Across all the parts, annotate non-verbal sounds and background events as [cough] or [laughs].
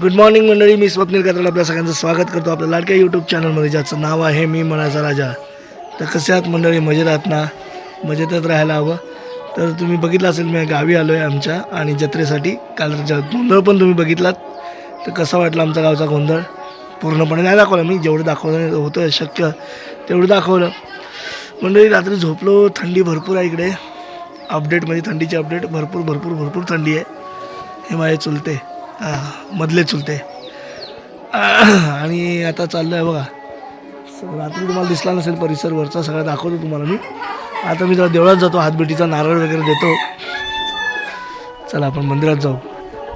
Good morning मंडळी. मी स्वप्नील कात्रड आपल्या सगळ्यांचं स्वागत करतो आपल्या लाडक्या यूट्यूब चॅनलमध्ये ज्याचं नाव आहे मी मनाचा राजा. तर कसे आहात मंडळी? मजेत आहात ना? मजेतच राहायला हवं. तर तुम्ही बघितलं असेल मी गावी आलो आहे आमच्या आणि जत्रेसाठी काल गोंधळ पण तुम्ही बघितलात. तर कसा वाटला आमचा गावचा गोंधळ? पूर्णपणे नाही दाखवला मी. जेवढं दाखवलं होतं शक्य तेवढं दाखवलं. मंडळी रात्री झोपलो. थंडी भरपूर आहे इकडे. अपडेटमध्ये थंडीची अपडेट. भरपूर भरपूर भरपूर थंडी आहे. हे माझे चुलते. मधले चुलते. आणि आता चाललो आहे बघा रात्री तुम्हाला दिसला नसेल परिसरवरचा सगळा दाखवतो तुम्हाला मी. आता मी जरा देवळात जातो हातबेटीचा नारळ वगैरे देतो. चला आपण मंदिरात जाऊ.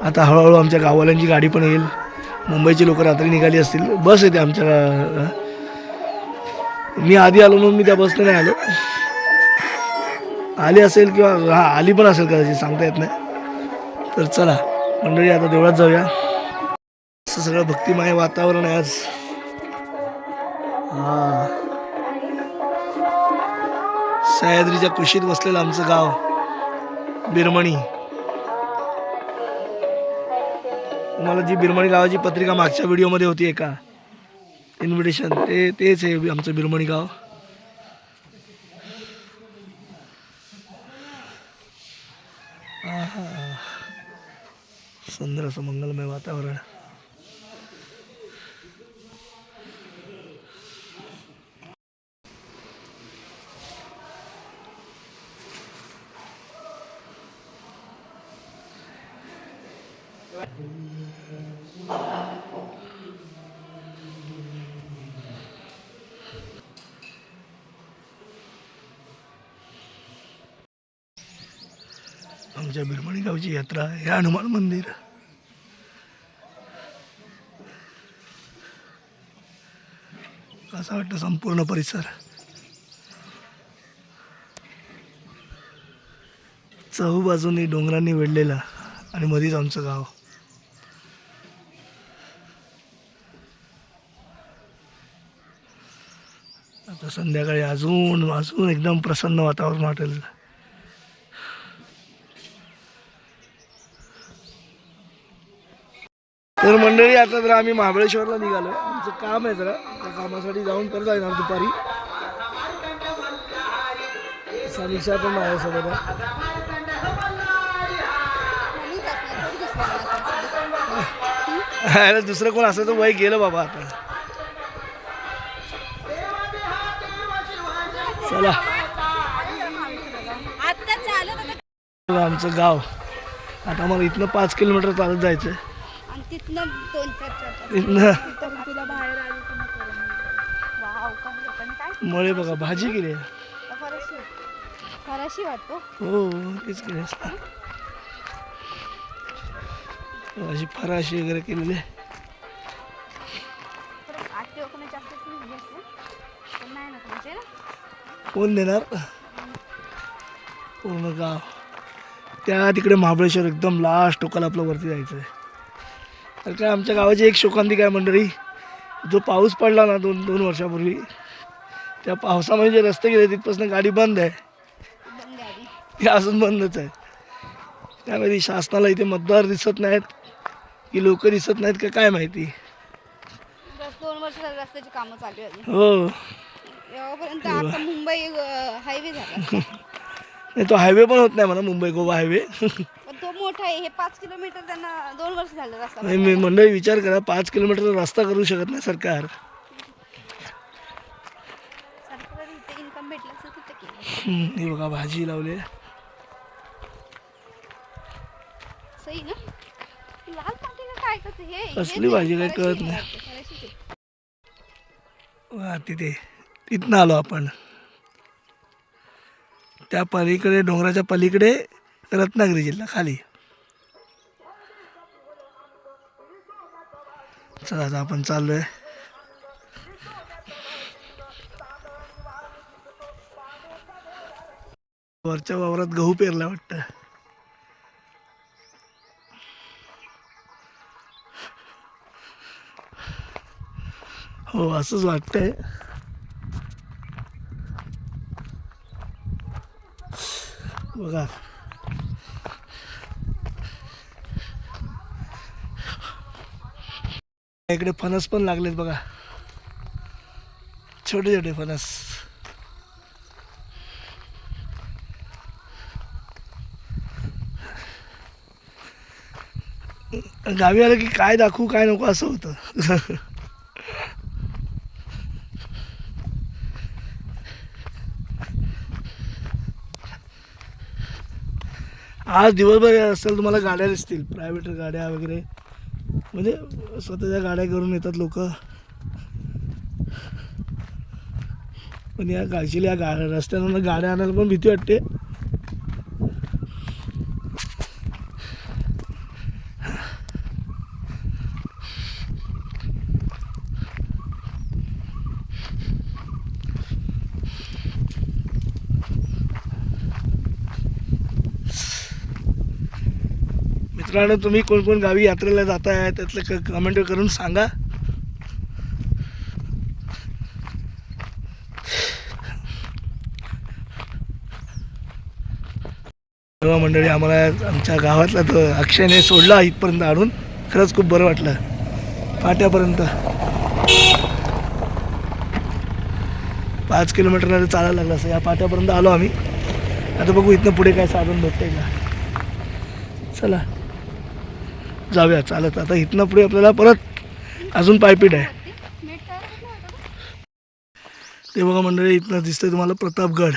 आता हळूहळू आमच्या गाववाल्यांची गाडी पण येईल. मुंबईची लोक रात्री निघाली असतील. बस येते आमच्या मी आधी आलो म्हणून मी त्या बसने नाही आलो. आली असेल किंवा हा आली पण असेल कदाचित सांगता येत नाही. तर चला. मंडळी आता देवळात जाऊया. असं सगळं भक्तिमय वातावरण आहे आज. हा. सह्याद्रीच्या कुशीत बसलेलं आमचं गाव बिरमणी. तुम्हाला जी बिरमणी गावाची पत्रिका मागच्या व्हिडिओमध्ये होती एका. इन्व्हिटेशन ते तेच आहे आमचं बिरमणी गाव. सुंदर असं मंगलमय वातावरण आमच्या बिरमणी गावची यात्रा हे हनुमान मंदिर असं वाटतं संपूर्ण परिसर. चहूबाजूनी डोंगरांनी वेढलेला आणि मध्येच आमचं गाव. आता संध्याकाळी अजून अजून एकदम प्रसन्न वातावरण वाटेल. तर मंडळी आता जरा आम्ही महाबळेश्वरला निघालो आमचं काम आहे जरा. त्या कामासाठी जाऊन परत येणार दुपारी. सनिशा पण माझ्यासोबत आहे. अरे दुसरं कोण असं तर वय गेलं बाबा आता. चला. आता आमचं गाव. आता मला इथनं पाच किलोमीटर चालत जायचं आणि तिथनं दोन चार चार चार. इथनं तिथं तुला बाहेर आली की नको रे. वाव काय लोकांनी काय मळे बघा भाजी केली. फराशी. वाटतो. हो तेच केली असतं. अशी फराशी वगैरे केलेली आहे. कोण देणार? पूर्ण गाव. त्या तिकडे महाबळेश्वर एकदम लास्ट टोकाला आपलं वरती जायचं आहे तर काय आमच्या गावाची एक शोकांतिक आहे मंडळी. जो पाऊस पडला ना दोन दोन वर्षापूर्वी त्या पावसामध्ये जे रस्ते गेले तिथपासून गाडी बंद आहे. ते अजून बंदच आहे. त्यामध्ये शासनाला इथे मतदार दिसत नाहीत की लोक दिसत नाहीत का काय माहिती? बस दोन वर्ष झाली रस्त्याची कामं चालू आहे अजून हो आता मुंबई हायवे झाला. नाही तो हायवे पण होत नाही म्हणा मुंबई गोवा हायवे. पण तो मोठा आहे. हे पाच किलोमीटर त्यांना दोन वर्ष झालं रस्ता नाही मी मंडळी विचार करा पाच किलोमीटर रस्ता करू शकत नाही सरकार. इथे इन्कम भेटलं असं तिथे केलं. हम्म, हे बघा भाजी लावली आहे. सही ना? लाल पाटी का काय कसं हे कसली नाही, भाजी काय कळत आहे नाही. आहे. वा तिथे. तिथनं आलो आपण. त्या पलीकडे डोंगराच्या पलीकडे रत्नागिरी जिल्हा खाली. चला आता आपण चाललोय. वरच्या वावरात गहू पेरला वाटतं. हो असंच वाटतंय. बघा. इकडे फणस पण लागलेत बघा. छोटे छोटे फणस. गावी आलं की काय दाखवू काय नको असं होतं. आज दिवसभर असेल तुम्हाला गाड्या दिसतील प्रायव्हेट गाड्या वगैरे. म्हणजे स्वतःच्या गाड्या करून येतात लोक. पण या गाडशील या गा रस्त्यानं गाड्या आणायला पण भीती वाटते. मित्रांनो तुम्ही कोणकोण गावी यात्रेला जाताय त्यातलं क कमेंट करून सांगा. तेव्हा मंडळी आम्हाला आमच्या गावातला तो अक्षयने सोडला इथपर्यंत आणून खरंच खूप बरं वाटलं. पाट्यापर्यंत. पाच किलोमीटर चालायला लागलं असं. या पाट्यापर्यंत आलो आम्ही. आता बघू इथनं पुढे काय साधन भेटतंय का. चला. जाऊया चालत. आता इथनं पुढे आपल्याला परत अजून पायपीट आहे. ते बघा मंडळी इथनं दिसतंय तुम्हाला प्रतापगड.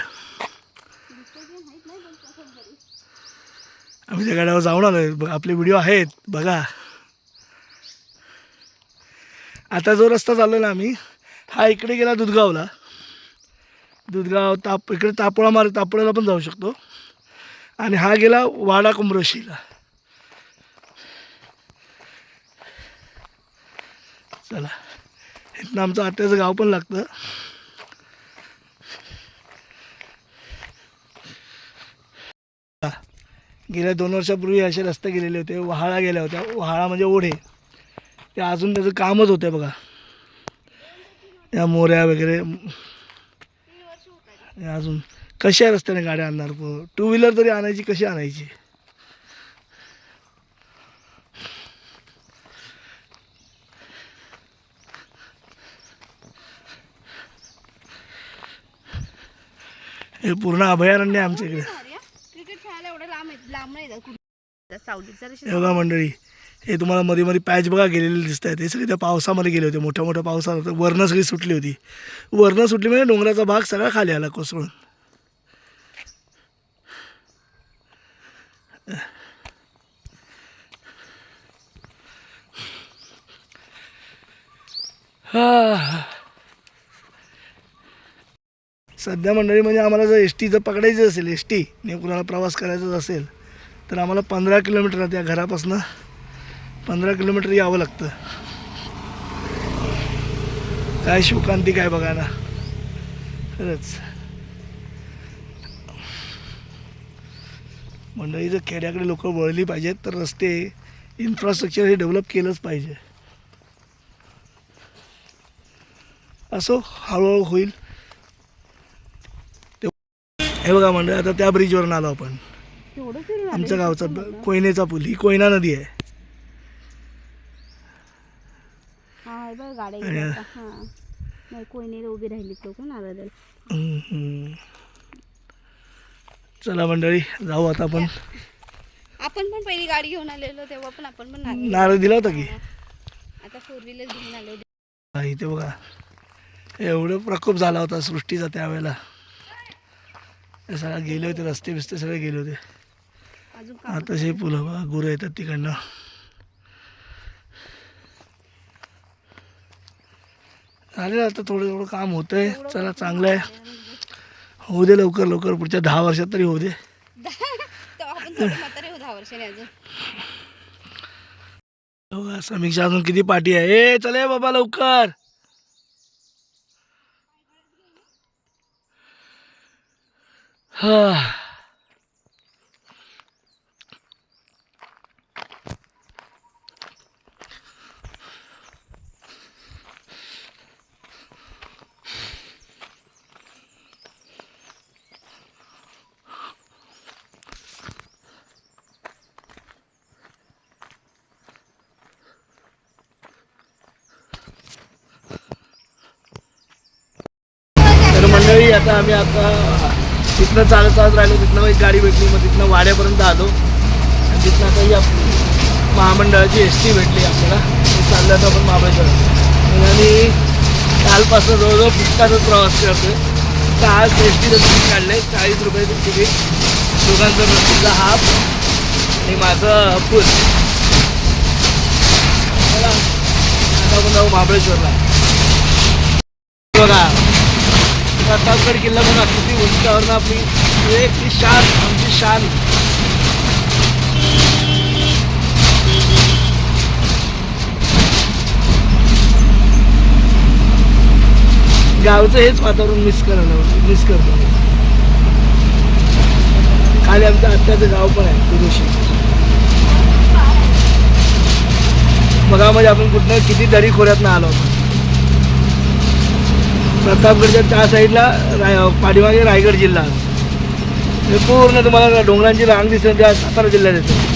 आम्ही त्या गाड्यावर जाऊन आलो आपले व्हिडिओ आहेत बघा. आता जो रस्ता चाललो ना आम्ही हा इकडे गेला दुधगावला. दुधगाव ताप इकडे तापोळा मार तापोळ्याला पण जाऊ शकतो. आणि हा गेला वाडा कुंभरशीला. चला. इथनं आमचं आत्याचं गाव पण लागतं. गेल्या दोन वर्षापूर्वी असे रस्ते गेलेले होते वहाळा गेल्या होत्या. वहाळा म्हणजे ओढे. ते अजून त्याचं कामच होतं बघा. त्या मोऱ्या वगैरे. अजून कशा रस्त्याने गाड्या आणणार? टू व्हीलर तरी आणायची कशी आणायची? हे पूर्ण अभयारण्य आमच्या इकडे. बघा मंडळी हे तुम्हाला मध्ये मध्ये पॅच बघा गेलेले दिसत आहेत. हे सगळे त्या पावसामध्ये गेले होते मोठ्या मोठ्या पावसात होतं वरणं सगळी सुटली होती. वरणं सुटली म्हणजे डोंगराचा भाग सगळा खाली आला कोसळून. हा. सध्या मंडळी म्हणजे आम्हाला जर एस टी जर पकडायची असेल एस टी ने म्हणजे कुणाला प्रवास करायचाच असेल तर आम्हाला पंधरा किलोमीटर त्या घरापासनं पंधरा किलोमीटर यावं लागतं. काय शिवकांती काय बघा ना खरंच. मंडळी जर खेड्याकडे लोक वळली पाहिजेत तर रस्ते इन्फ्रास्ट्रक्चर हे डेव्हलप केलंच पाहिजे. असो हळूहळू होईल. हे बघा मंडळी आता त्या ब्रिजवरून आलो आपण. आमच्या गावचा कोयनेचा पूल ही कोयना नदी आहे. हा हे. हा. चला मंडळी जाऊ आता आपण. आपण पण पहिली गाडी घेऊन आलेलो तेव्हा पण आपण पण नारळ दिला होता की? आता फोर व्हीलर घेऊन आलो इथे बघा. एवढं प्रकोप झाला होता सृष्टीचा त्यावेळेला. हे सगळं गेले होते रस्ते बिस्ते सगळे गेले होते. आता हे पुलं गुरं येतात तिकडनं. झाले आता थोडं थोडं काम होतंय चला चांगलं आहे होऊ दे लवकर लवकर पुढच्या दहा वर्षात तरी होऊ दे. [laughs] हो समीक्षा अजून किती पाठी आहे? ए चले बाबा लवकर. Ya, kami akan... तिथनं चालत चालत राहिलो तिथनं एक गाडी भेटली मग तिथनं वाड्यापर्यंत आलो. आणि तिथनं काही आपली महामंडळाची एस टी भेटली आपल्याला. चाललं तर आपण महाबळेश्वर आणि कालपासून जवळजवळ पुस्तकाचाच प्रवास करतो तर आज एस टीचं तिकीट काढलं आहे चाळीस रुपयाचं तिकीट. दोघांचं प्रत्येकचा हाफ. आणि माझं फुल. चला आता आपण जाऊ महाबळेश्वरला बघा प्रतापगड किल्ला बघा किती उंचावरनं आपली ती शान आमची शान गावचं हेच वातावरण मिस करायला मिस करतो. खाली आमचं आत्ताचं गाव पण आहे कुरुशी मगामध्ये म्हणजे आपण कुठनं किती दरी खोऱ्यात आलो होतो प्रतापगडच्या त्या साईडला राय पाठीमागे रायगड जिल्हा. हे पूर्ण तुम्हाला डोंगरांची रांग दिसेल त्या सातारा जिल्ह्यात येते.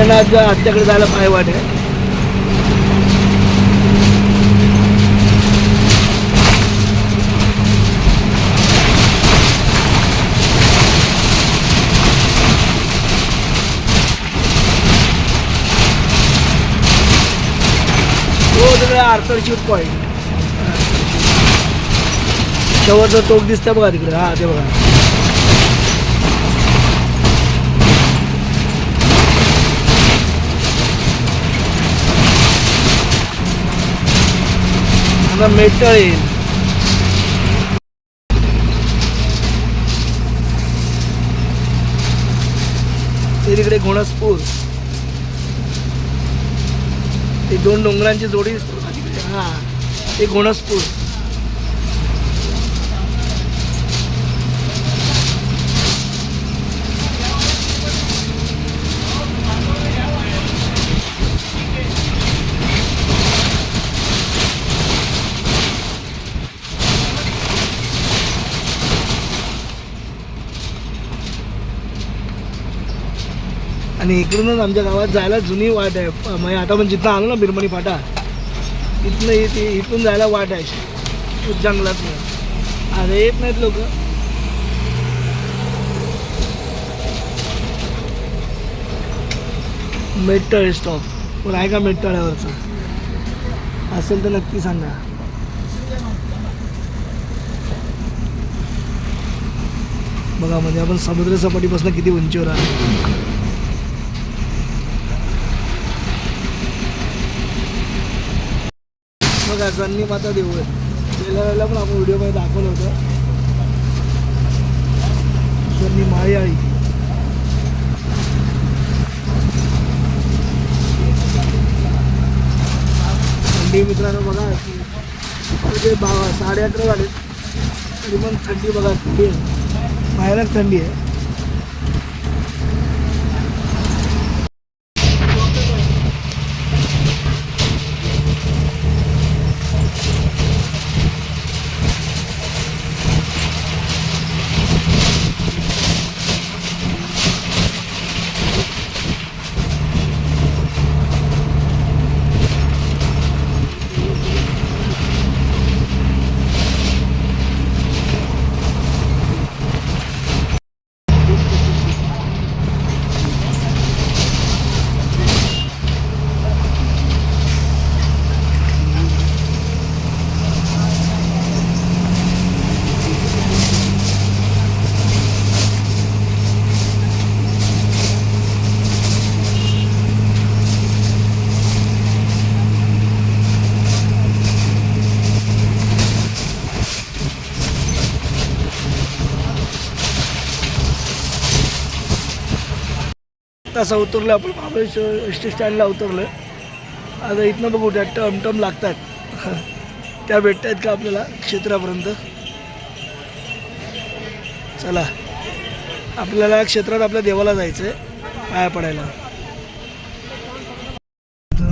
त्यांना आज आत्याकडे जायला पाय वाट आहे? हो आर्थरशूट पॉईंट शेवटचा टोक दिसतं बघा तिकडे. हा ते बघा. आता मेटळ येईल ते तिकडे घोणसपूर. ते दोन डोंगरांची जोडी हा ते घोणसपूर. आणि इकडूनच आमच्या गावात जायला जुनी वाट आहे. म्हणजे आता पण जिथं आलो ना बिरमणी फाटा इथनं इथे इथून जायला वाट आहे. जंगलात अरे येत नाहीत लोक. मेट्टळ स्टॉप पण आहे का मेट्टळ्यावरचा असेल तर नक्की सांगा. बघा म्हणजे आपण समुद्रसपाटीपासून किती उंचीवर आहे बघा जन्नी माता देऊळ आहे. गेल्या वेळेला पण आपण व्हिडिओमध्ये दाखवलं होतं. जन्नी माळी आई. थंडी मित्रांनो बघा ते बा साडे अकरा झाले. तरी पण थंडी बघा थंडी आहे. बाहेरच थंडी आहे. कसा उतरलं आपण महाबळेश्वर एस टी स्टँडला उतरलं आता इथनं बघू त्या टमटम लागतात. [laughs] त्या भेटत आहेत का आपल्याला क्षेत्रापर्यंत? चला. आपल्याला क्षेत्रात आपल्या देवाला जायचं आहे पाया पडायला.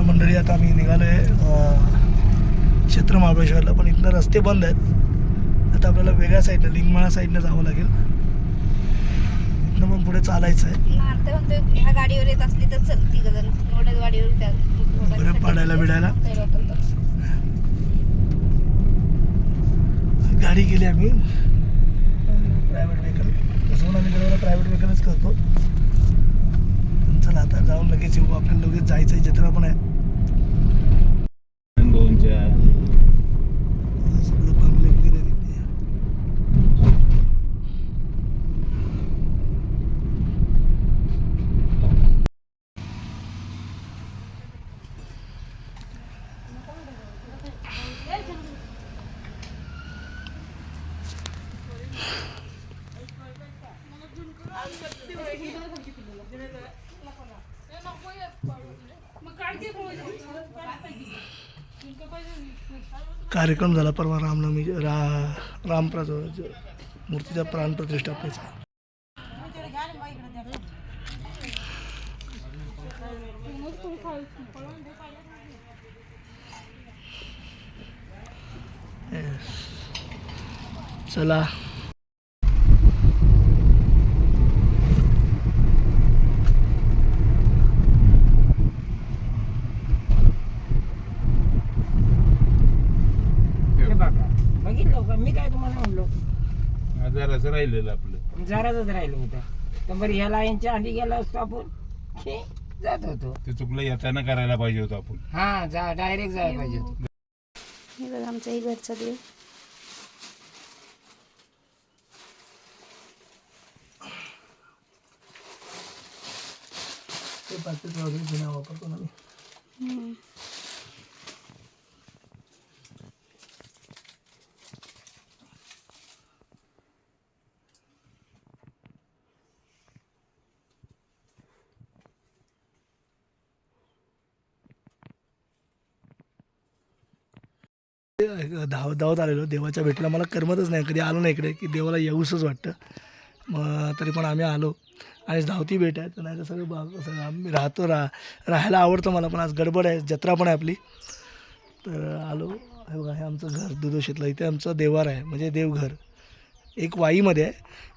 मंडळी आता आम्ही निघालो आहे क्षेत्र महाबळेश्वरला पण इथनं रस्ते बंद आहेत. आता आपल्याला वेगळ्या साईडनं लिंगमाळा साईडनं जावं लागेल. पुढे चालायचं आहे ह्या गाडीवर येत असली तर गाडीवर त्या बरं पाडायला बिडायला. गाडी केली आम्ही. प्रायव्हेट व्हेकल तसं आम्ही दरवेळेला प्रायव्हेट व्हेकलच करतो. चला आता जाऊन लगेच येऊ. आपल्याला लगेच जायचं आहे जत्रा पण आहे दोनच्या सगळं बंगले वगैरे आहेत इथे. कार्यक्रम झाला परवा रामनवमी रा रामप्रा मूर्तीचा प्राण प्रतिष्ठापनेचा. चला हे बघा बघितलं का मी काय तुम्हाला म्हणलो जरासं राहिलेलं आपलं. जराच राहिलो होतं. तर बरं ह्या लाईनच्या आधी गेला असतो आपण की जात होतो. ते चुकलं येताना करायला पाहिजे होतं आपण. हा जा डायरेक्ट जायला पाहिजे होतं. हे बघा आमचाही घरचा देव. ते पाकिट वगैरे जुन्या वापरतो ना मी हम्म. धाव धावत आलेलो. देवाच्या भेटीला मला करमतच नाही. कधी आलो नाही इकडे की देवाला येऊसच वाटतं. मग तरी पण आम्ही आलो. आणि धावती भेट आहे. तर नाही तर सगळं बा- सगळं आम्ही राहतो रा राहायला आवडतं मला पण आज गडबड आहे. जत्रा पण आहे आपली. तर आलो. हे बघा हे आमचं घर दुदोशीतलं इथे आमचं देवार आहे. म्हणजे देवघर. एक वाईमध्ये आहे.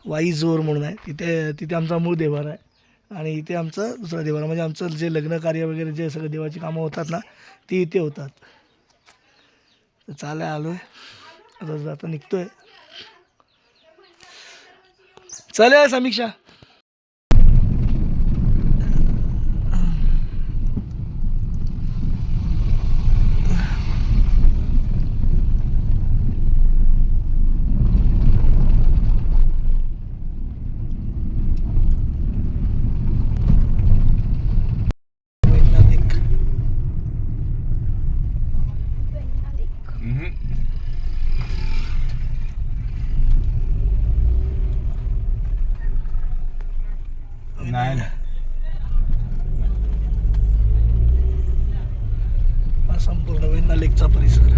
वाई जोर म्हणून आहे. तिथे तिथे आमचा मूळ देवार आहे. आणि इथे आमचं दुसरा देवार आहे. म्हणजे आमचं जे लग्न कार्य वगैरे जे सगळं देवाची कामं होतात ना ती इथे होतात. तर चालाय आलो आहे आता आता निघतोय. चालेल समीक्षा वैज्ञानिक हम्म. नाही हा संपूर्ण वेण्णा लेकचा परिसर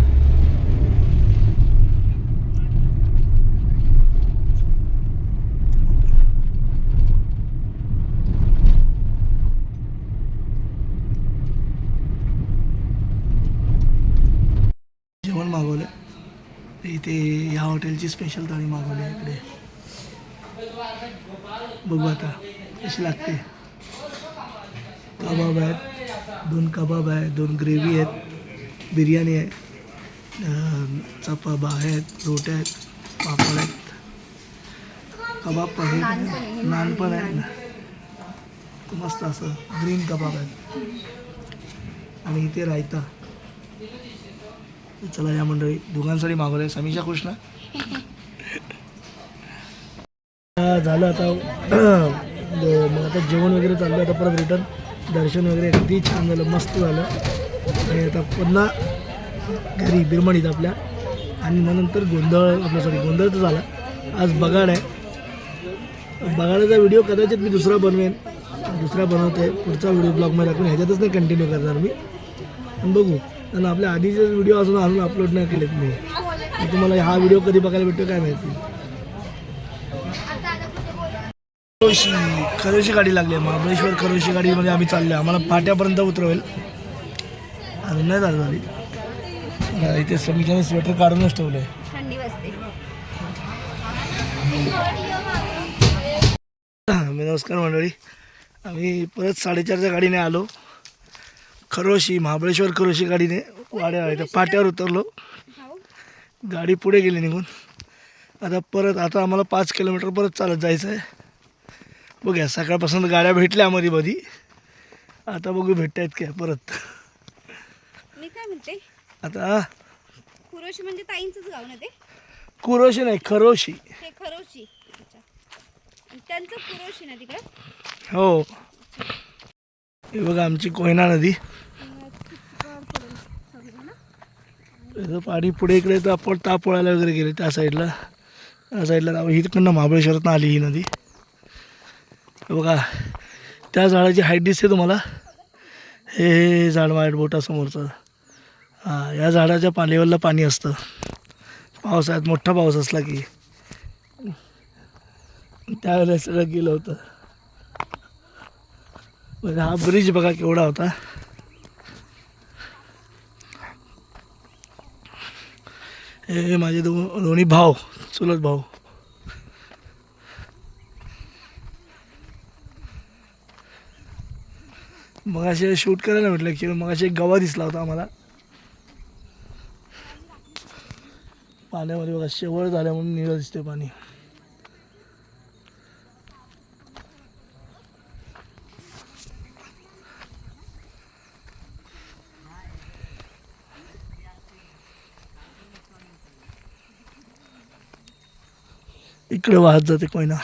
जेवण मागवलं इथे या हॉटेलची स्पेशल थाळी मागवली आहे इकडे. बघू आता कशी लागते. कबाब आहेत दोन कबाब आहेत दोन ग्रेव्ही आहेत बिर्याणी आहे चपाबा आहेत रोट्या आहेत पापड आहेत. कबाब पण आहेत आहे. नान पण आहेत ना. मस्त असं ग्रीन कबाब आहेत. आणि इथे रायता. चला या मंडळी दोघांसाठी मागवलं आहे समीक्षा कृष्णा. झालं आता म्हणजे मग आता जेवण वगैरे चाललं आता परत रिटर्न दर्शन वगैरे अगदी छान झालं मस्त झालं. आणि आता पुन्हा घरी बिरमणीत आपल्या. आणि मग नंतर गोंधळ आपल्यासाठी सॉरी गोंधळ तर झाला. आज बगाड आहे. बगाडाचा व्हिडिओ कदाचित मी दुसरा बनवेन. दुसरा बनवते. पुढचा व्हिडिओ ब्लॉगमध्ये टाकून ह्याच्यातच नाही कंटिन्यू करणार मी. पण बघू. कारण आपल्या आधीचे व्हिडिओ अजून आणून अपलोड नाही केलेत मी. तुम्हाला हा व्हिडिओ कधी बघायला भेटतो काय माहिती? खरोशी खरोशी गाडी लागली आहे. महाबळेश्वर खरोशी गाडीमध्ये आम्ही चाललो आम्हाला फाट्यापर्यंत उतरवेल. अजून नाही चालू झाली इथे समीक्षाने स्वेटर काढूनच ठेवलं आहे मी नमस्कार मंडळी. आम्ही परत साडेचारच्या गाडीने आलो. खरोशी महाबळेश्वर खरोशी गाडीने वाड्या इथं पाट्यावर उतरलो. गाडी पुढे गेली निघून. आता परत आता आम्हाला पाच किलोमीटर परत चालत जायचं आहे. बघूया सकाळपासून गाड्या भेटल्या मध्ये मधी. आता बघू भेटत आहेत काय परत. मी काय म्हणते? आता? पुरोशी म्हणजे ताईंचंच गाव ना ते? कुरोशी नाही खरोशी. खरोशी. त्यांचं पुरोशी ना तिकडे? हो. हे बघा आमची कोयना नदी. त्याचं पाणी पुढे इकडे तर आपण तापोळ्याला वगैरे गेले त्या साईडला. त्या साईडला जाऊ. ही तिकडनं महाबळेश्वरातनं आली ही नदी. बघा त्या झाडाची हाईट दिसते तुम्हाला? हे हे झाड वाईट बोटासमोरचं. हां या झाडाच्या पालेवरला पाणी असतं. पावसाळ्यात मोठा पाऊस असला की. त्यावेळेला सगळं गेलं होतं. म्हणजे हा ब्रिज बघा केवढा होता. हे माझे दो दोन्ही भाऊ चुलत भाऊ. मग असे शूट करायला म्हटलं की मग असे गवा दिसला होता आम्हाला. पाण्यामध्ये बघा शेवळ झाल्या म्हणून निळं दिसते पाणी. इकडे वाहत जाते कोयना.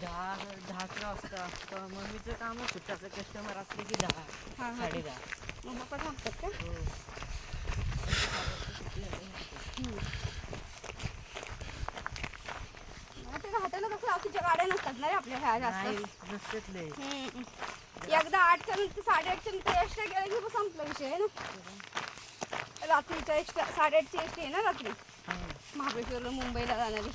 दहा दहा अकरा वाजता. असतं मम्मीचं होतं आपलं कस्टमर असले की दहा हा हा. साडे दहा मग पप्पा थांबतात का कसं रात्रीच्या गाड्या नसतात ना रे आपल्या ह्या जास्त. एकदा आठच्या नंतर साडेआठच्या नंतर एक्स्ट्रा गेला की संपला विषय आहे ना रात्रीच्या एक्स्ट्रा साडेआठची एस आहे ना रात्री महाबळेश्वरला मुंबईला जाणारी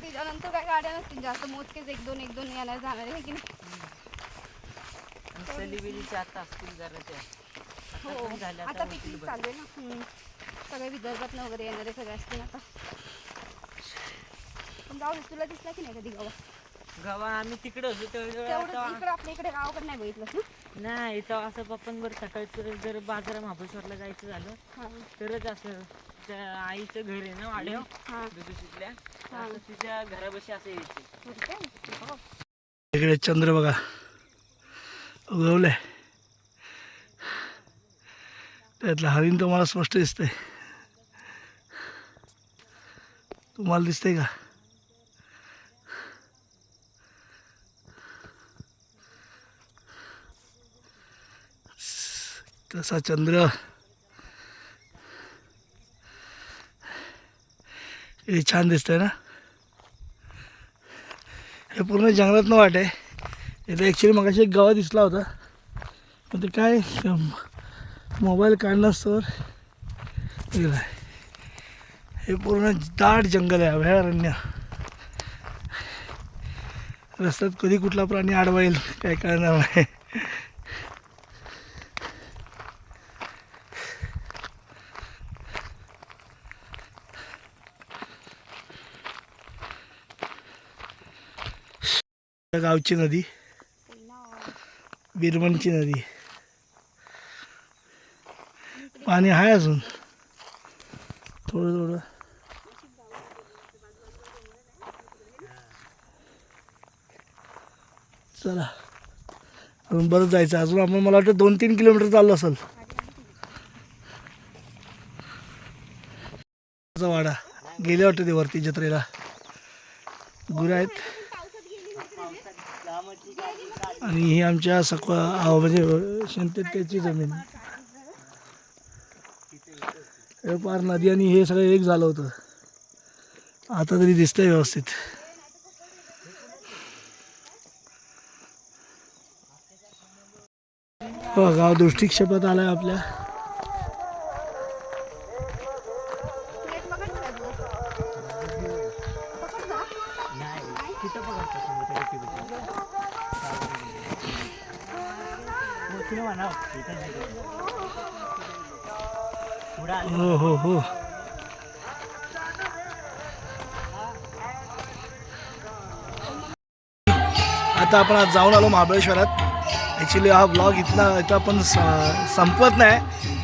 त्याच्यानंतर काय गाड्या नसतील जास्त मोजकेच एक दोन एक दोन येणार जाणारे आहे की नाही आता असतील जरा त्या हो. पण झाल्या, आता आता होतील पिकनिक बरं. चालू आहे ना. हम्म. सगळे विदर्भातनं वगैरे येणारे सगळे असतील आता. पण जाऊ दे, तुला दिसला की नाही कधी गावा? गव्हा आम्ही तिकडे होतो तेवढं तेवढं आता- इकडे आपल्या इकडे गावाकडे नाही बघितलं नाही तर असं पप्पांवर सकाळचं जर बाजारा महाबळेश्वरला जायचं झालं हां. तरच असं त्या आईचं घर आहे ना वाड्याव हां. दुदुशीतल्या. असं तिच्या घरापाशी असं यायचे. हो. इकडे चंद्र बघा. उगवलंय. त्यातलं हरिण तुम्हाला स्पष्ट दिसतंय. तुम्हाला दिसतंय का? तसा चंद्र. हे छान दिसतंय ना? हे पूर्ण जंगलातनं वाट आहे. इथं ॲक्च्युली मग एक गावा दिसला होता. पण ते काय मोबाईल काढला इकडं हे पूर्ण दाट जंगल आहे अभयारण्य. रस्त्यात कधी कुठला प्राणी आडवा येईल काय कळणार नाही. गावची नदी. बिरमनची नदी पाणी आहे अजून. थोडं थोडं. चला. अजून बरंच जायचं. अजून आपण मला वाटतं दोन तीन किलोमीटर चाललो असेल. वाडा. गेले वाटतं ते वरती जत्रेला. गुरं आहेत. आणि ही आमच्या सकवा म्हणजे शांततेची जमीन. हे पार नदी आणि हे सगळं एक झालं होतं. आता तरी दिसतंय व्यवस्थित. हो, गाव दृष्टिक्षेपात आला आहे आपल्या. हो हो हो. आता आपण आज जाऊन आलो महाबळेश्वरात. ॲक्च्युली हा ब्लॉग इथला इथं आपण स- संपवत नाही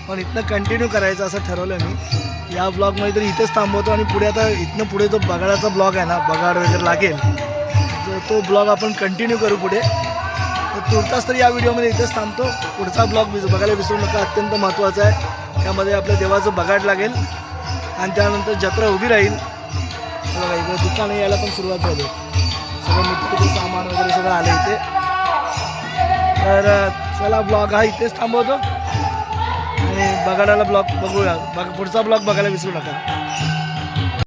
पण इथनं कंटिन्यू करायचं असं ठरवलं मी. या ब्लॉगमध्ये तरी इथेच थांबवतो आणि पुढे आता इथनं पुढे जो बगाडाचा ब्लॉग आहे ना बगाड वगैरे लागेल तर तो ब्लॉग आपण कंटिन्यू करू पुढे. तर तुर्तास तर या व्हिडिओमध्ये इथेच थांबतो. पुढचा ब्लॉग बघायला विसरू नका अत्यंत महत्त्वाचा आहे. त्यामध्ये आपल्या देवाचं बघाट लागेल आणि त्यानंतर जत्रा उभी राहील. बघा इकडे दुकानं यायला पण सुरुवात झाली. सगळं मिठाईचं सामान वगैरे सगळं आलं इथे. तर चला ब्लॉग हा इथेच थांबवतो. आणि बघाडाला ब्लॉग बघूया. बघ पुढचा ब्लॉग बघायला विसरू नका.